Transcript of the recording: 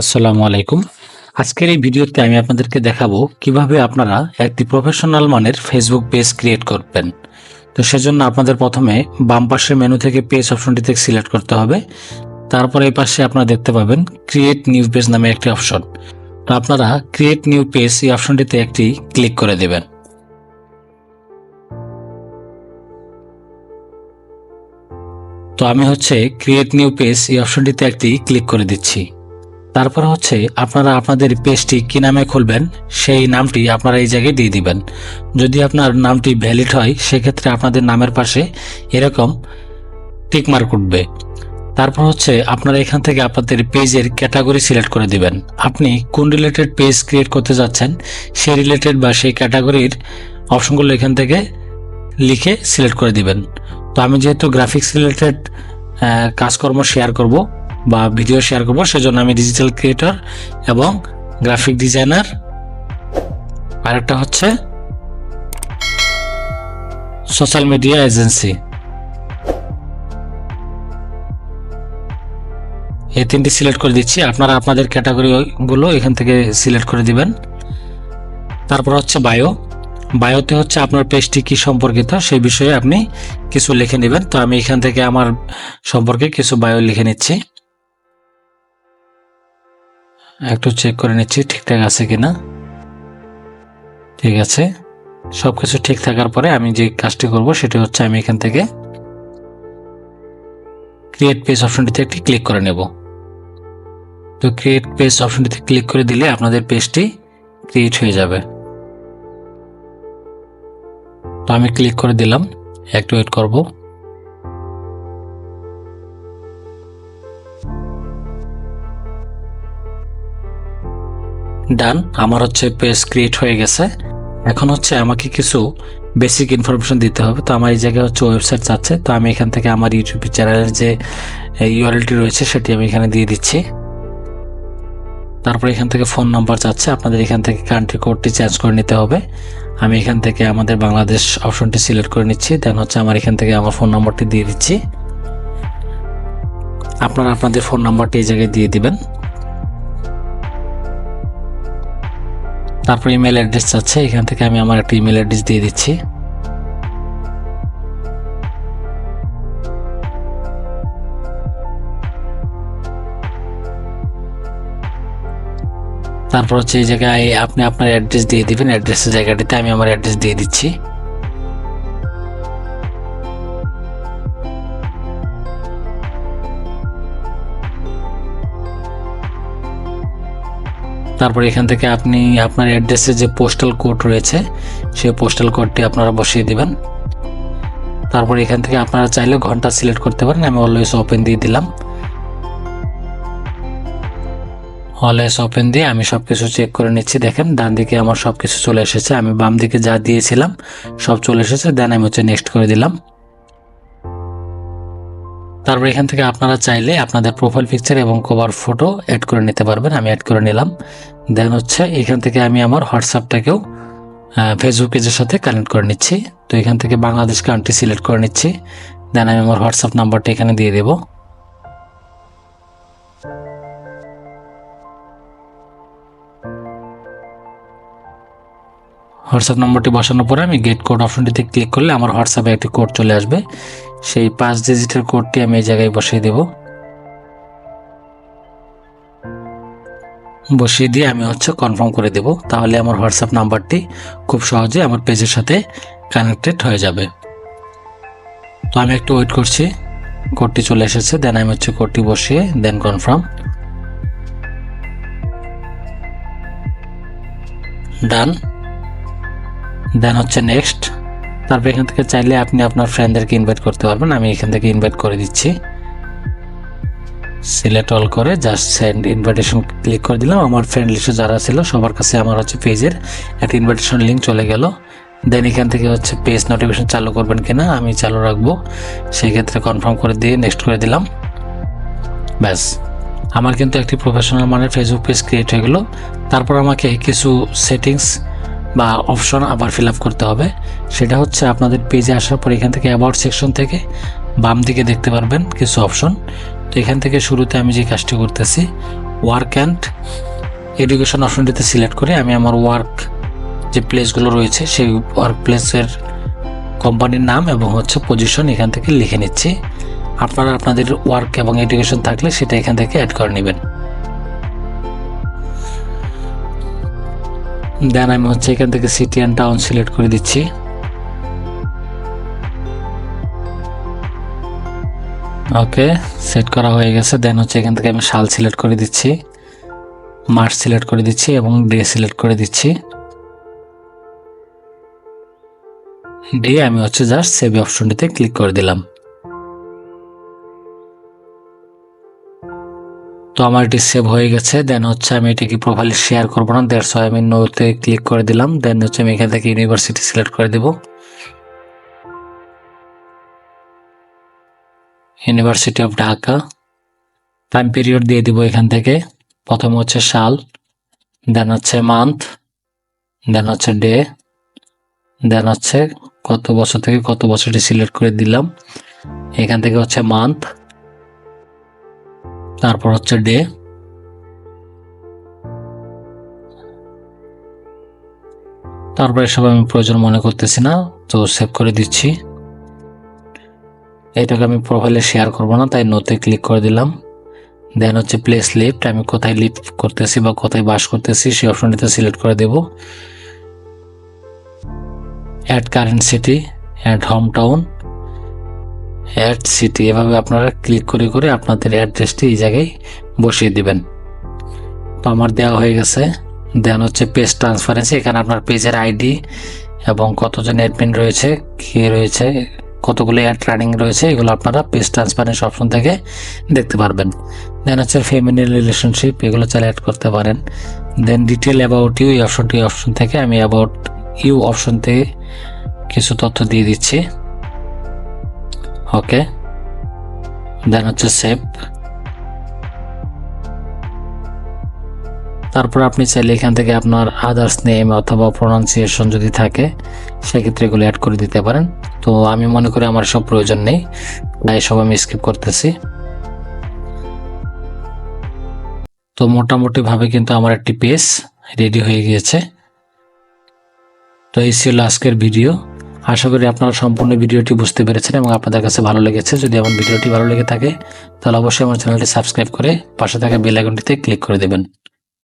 আসসালামু আলাইকুম। আজকের এই ভিডিওতে আমি আপনাদেরকে দেখাবো কীভাবে আপনারা একটি প্রফেশনাল মানের ফেসবুক পেজ ক্রিয়েট করবেন। তো সেজন্য আপনাদের প্রথমে বাম পাশের মেনু থেকে পেজ অপশনটি থেকে সিলেক্ট করতে হবে। তারপরে এই পাশে আপনারা দেখতে পাবেন ক্রিয়েট নিউ পেজ নামে একটি অপশন তো আপনারা ক্রিয়েট নিউ পেজ এই অপশনটিতে একটি ক্লিক করে দেবেন। তো আমি হচ্ছে ক্রিয়েট নিউ পেজ এই অপশনটিতে একটি ক্লিক করে দিচ্ছি। তারপর হচ্ছে আপনারা আপনাদের পেজটি কি নামে খুলবেন, সেই নামটি আপনারা এই জায়গায় দিয়ে দিবেন। যদি আপনার নামটি ভ্যালিড হয়, সেক্ষেত্রে আপনাদের নামের পাশে এরকম টিকমার্ক উঠবে। তারপর হচ্ছে আপনারা এখান থেকে আপনাদের পেজের ক্যাটাগরি সিলেক্ট করে দিবেন। আপনি কোন রিলেটেড পেজ ক্রিয়েট করতে যাচ্ছেন, সেই রিলেটেড বা সেই ক্যাটাগরির অপশনগুলো এখান থেকে লিখে সিলেক্ট করে দিবেন। তো আমি যেহেতু গ্রাফিক্স রিলেটেড কাজকর্ম শেয়ার করব বা ভিডিও শেয়ার করব, সেজন্য আমি ডিজিটাল ক্রিয়েটর এবং গ্রাফিক ডিজাইনার আরেকটা হচ্ছে সোশ্যাল মিডিয়া এজেন্সি এই তিনটি সিলেক্ট করে দিচ্ছি। আপনারা আপনাদের ক্যাটাগরিগুলো এখান থেকে সিলেক্ট করে দিবেন। তারপর হচ্ছে বায়ো বায়োতে হচ্ছে আপনার পেজটি কি সম্পর্কিত সেই বিষয়ে আপনি কিছু লিখে নেবেন। তো আমি এখান থেকে আমার সম্পর্কে কিছু বায়ো লিখে নিচ্ছি। একটু চেক করে নিচ্ছি ঠিকঠাক আছে কিনা। ঠিক আছে? সব কিছু ঠিক থাকার পরে আমি যে কাজটি করব সেটি হচ্ছে আমি এখান থেকে ক্রিয়েট পেজ অপশনটিতে একটি ক্লিক করে নেব। তো ক্রিয়েট পেজ অপশনটিতে ক্লিক করে দিলে আপনাদের পেজটি ক্রিয়েট হয়ে যাবে। তো আমি ক্লিক করে দিলাম একটু ওয়েট করব। ডান, আমার হচ্ছে পেজ ক্রিয়েট হয়ে গেছে। এখন হচ্ছে আমাকে কিছু বেসিক ইনফরমেশন দিতে হবে। তো আমার এই জায়গায় হচ্ছে ওয়েবসাইট চাচ্ছে তো আমি এখান থেকে আমার ইউটিউব চ্যানেলের যে ইউআরএলটি রয়েছে, সেটি আমি এখানে দিয়ে দিচ্ছি। তারপর এখান থেকে ফোন নাম্বার চাচ্ছে আপনাদের এখান থেকে কান্ট্রি কোডটি চেঞ্জ করে নিতে হবে। আমি এখান থেকে আমাদের বাংলাদেশ অপশনটি সিলেক্ট করে নিচ্ছি। দেন হচ্ছে আমার এখান থেকে আমার ফোন নাম্বারটি দিয়ে দিচ্ছি। আপনারা আপনাদের ফোন নাম্বারটি এই জায়গায় দিয়ে দিবেন। তারপর ইমেল অ্যাড্রেস চাচ্ছে এখান থেকে আমি আমার একটা ইমেল অ্যাড্রেস দিয়ে দিচ্ছি। তারপর হচ্ছে এই জায়গায় আপনি আপনার অ্যাড্রেস দিয়ে দিবেন অ্যাড্রেসের জায়গাটিতে আমি আমার অ্যাড্রেস দিয়ে দিচ্ছি। তারপর এখান থেকে আপনি আপনার অ্যাড্রেসে যে পোস্টাল কোড রয়েছে সেই পোস্টাল কোডটি আপনারা বসিয়ে দিবেন। তারপর এখান থেকে আপনারা চাইলে ঘণ্টা সিলেক্ট করতে পারেন, আমি অলওয়েজ ওপেন দিয়ে দিলাম। অলওয়েজ ওপেন দিয়ে আমি সব কিছু চেক করে নিচ্ছি, দেখেন ডান দিকে আমার সব কিছু চলে এসেছে, আমি বাম দিকে যা দিয়েছিলাম, সব চলে এসেছে দেন আমি হচ্ছে নেক্সট করে দিলাম। তারপর এখান থেকে আপনারা চাইলে আপনাদের প্রোফাইল পিকচার এবং কভার ফটো অ্যাড করে নিতে পারবেন, আমি অ্যাড করে নিলাম। দেন হচ্ছে এখান থেকে আমি আমার হোয়াটসঅ্যাপটাকেও ফেসবুক পেজের সাথে কানেক্ট করে নিচ্ছি। তো এখান থেকে বাংলাদেশ কান্ট্রি সিলেক্ট করে নিচ্ছি। দেন আমি আমার হোয়াটসঅ্যাপ নাম্বারটা এখানে দিয়ে দেবো। হোয়াটসঅ্যাপ নম্বরটি বসানোর পরে আমি গেট কোড অপশনটিতে ক্লিক করলে আমার হোয়াটসঅ্যাপে একটি কোড চলে আসবে। সেই পাঁচ ডিজিটের কোডটি আমি এই জায়গায় বসিয়ে দেব। বসিয়ে দিয়ে আমি হচ্ছে কনফার্ম করে দেব। তাহলে আমার হোয়াটসঅ্যাপ নাম্বারটি খুব সহজে আমার পেজের সাথে কানেক্টেড হয়ে যাবে। তো আমি একটু ওয়েট করছি। কোডটি চলে এসেছে দেন আমি হচ্ছে কোডটি বসিয়ে দেন কনফার্ম ডান দেন হচ্ছে নেক্সট তারপর এখান থেকে চাইলে আপনি আপনার ফ্রেন্ডদেরকে ইনভাইট করতে পারবেন। আমি এখান থেকে ইনভাইট করে দিচ্ছি। সিলেক্ট অল করে জাস্ট সেন্ড ইনভাইটেশন ক্লিক করে দিলাম। আমার ফ্রেন্ড লিস্টে যারা ছিল, সবার কাছে আমার হচ্ছে পেজের একটা ইনভাইটেশন লিঙ্ক চলে গেল। দেন এখান থেকে হচ্ছে পেজ নোটিফিকেশন চালু করবেন কিনা আমি চালু রাখব। সেই ক্ষেত্রে কনফার্ম করে দিয়ে নেক্সট করে দিলাম। ব্যাস। আমার কিন্তু একটি প্রফেশনাল মানের ফেসবুক পেজ ক্রিয়েট হয়ে গেলো। তারপর আমাকে কিছু সেটিংস বা অপশন আবার ফিল করতে হবে। সেটা হচ্ছে আপনাদের পেজে আসার পর এখান থেকে অ্যাবাউট সেকশন থেকে বাম দিকে দেখতে পারবেন কিছু অপশন তো এখান থেকে শুরুতে আমি যে কাজটি করতেছি ওয়ার্ক অ্যান্ড এডুকেশন অপশনটিতে সিলেক্ট করে আমি আমার ওয়ার্ক যে প্লেসগুলো রয়েছে, সেই ওয়ার্ক প্লেসের কোম্পানির নাম এবং হচ্ছে পজিশন এখান থেকে লিখে নিচ্ছি। আপনারা আপনাদের ওয়ার্ক এবং এডুকেশন থাকলে সেটা এখান থেকে অ্যাড করে নেবেন। দেন আমি হচ্ছে এখান থেকে সিটি অ্যান্ড টাউন সিলেক্ট করে দিচ্ছি। ওকে, সেট করা হয়ে গেছে। দেন হচ্ছে এখান থেকে আমি সাল সিলেক্ট করে দিচ্ছি মাস সিলেক্ট করে দিচ্ছি এবং ডে সিলেক্ট করে দিচ্ছি। ডে আমি হচ্ছে জাস্ট সেভ অপশনটিতে ক্লিক করে দিলাম। তো আমার এটি সেভ হয়ে গেছে দেন হচ্ছে আমি এটিকে প্রোফাইলে শেয়ার করব না দেড়শো আমি নোতে ক্লিক করে দিলাম দেন হচ্ছে আমি এখান থেকে ইউনিভার্সিটি সিলেক্ট করে দেব। University of Dhaka time period দিয়ে দিব এখান থেকে, প্রথম হচ্ছে সাল দেন হচ্ছে মান্থ দেন হচ্ছে ডে দেন হচ্ছে কত বছর থেকে কত বছরটি সিলেক্ট করে দিলাম। এখান থেকে হচ্ছে মান্থ তারপর হচ্ছে ডে। তারপর এসব আমি প্রয়োজন মনে করতেছি না, তো সেভ করে দিচ্ছি। এটাকে আমি প্রোফাইলে শেয়ার করব না, তাই নোতে ক্লিক করে দিলাম। দেন হচ্ছে প্লেস লিফট আমি কোথায় লিফট করতেছি বা কোথায় বাস করতেছি, সেই অপশনটিতে সিলেক্ট করে দেব। Add current city add home town add city এভাবে আপনারা ক্লিক করে করে আপনাদের অ্যাড্রেসটি এই জায়গায় বসিয়ে দিবেন। তো আমার দেওয়া হয়ে গেছে। দেন হচ্ছে পেজ ট্রান্সফারেন্সি এখানে আপনার পেজের আইডি এবং কতজন অ্যাডমিন রয়েছে, কে রয়েছে, কতগুলো অ্যাড রানিং রয়েছে, এগুলো আপনারা পেজ ট্রান্সপারেন্স অপশন থেকে দেখতে পারবেন। দেন হচ্ছে ফেমিনি রিলেশনশিপ এগুলো চাইলে অ্যাড করতে পারেন। দেন ডিটেল অ্যাবাউট ইউ এই অপশনটি অপশন থেকে আমি অ্যাবাউট ইউ অপশন থেকে কিছু তথ্য দিয়ে দিচ্ছি। ওকে? দেন হচ্ছে সেভ তারপর আপনি চাইলে এখান থেকে আপনার আদার্স নেম অথবা প্রোনাউন্সিয়েশন যদি থাকে, সেক্ষেত্রে এগুলো অ্যাড করে দিতে পারেন। তো আমি মনে করি আমার সব প্রয়োজন নেই। তাই সব আমি স্কিপ করতেছি। তো মোটামুটি ভাবে কিন্তু আমার একটি পেজ রেডি হয়ে গিয়েছে। তো এই ছিল আজকের ভিডিও আশা করি আপনারা সম্পূর্ণ ভিডিওটি বুঝতে পেরেছেন এবং আপনাদের কাছে ভালো লেগেছে। যদি আমার ভিডিওটি ভালো লেগে থাকে, তাহলে অবশ্যই আমার চ্যানেলটি সাবস্ক্রাইব করে পাশে থাকা বেল আইকনটিতে ক্লিক করে দেবেন।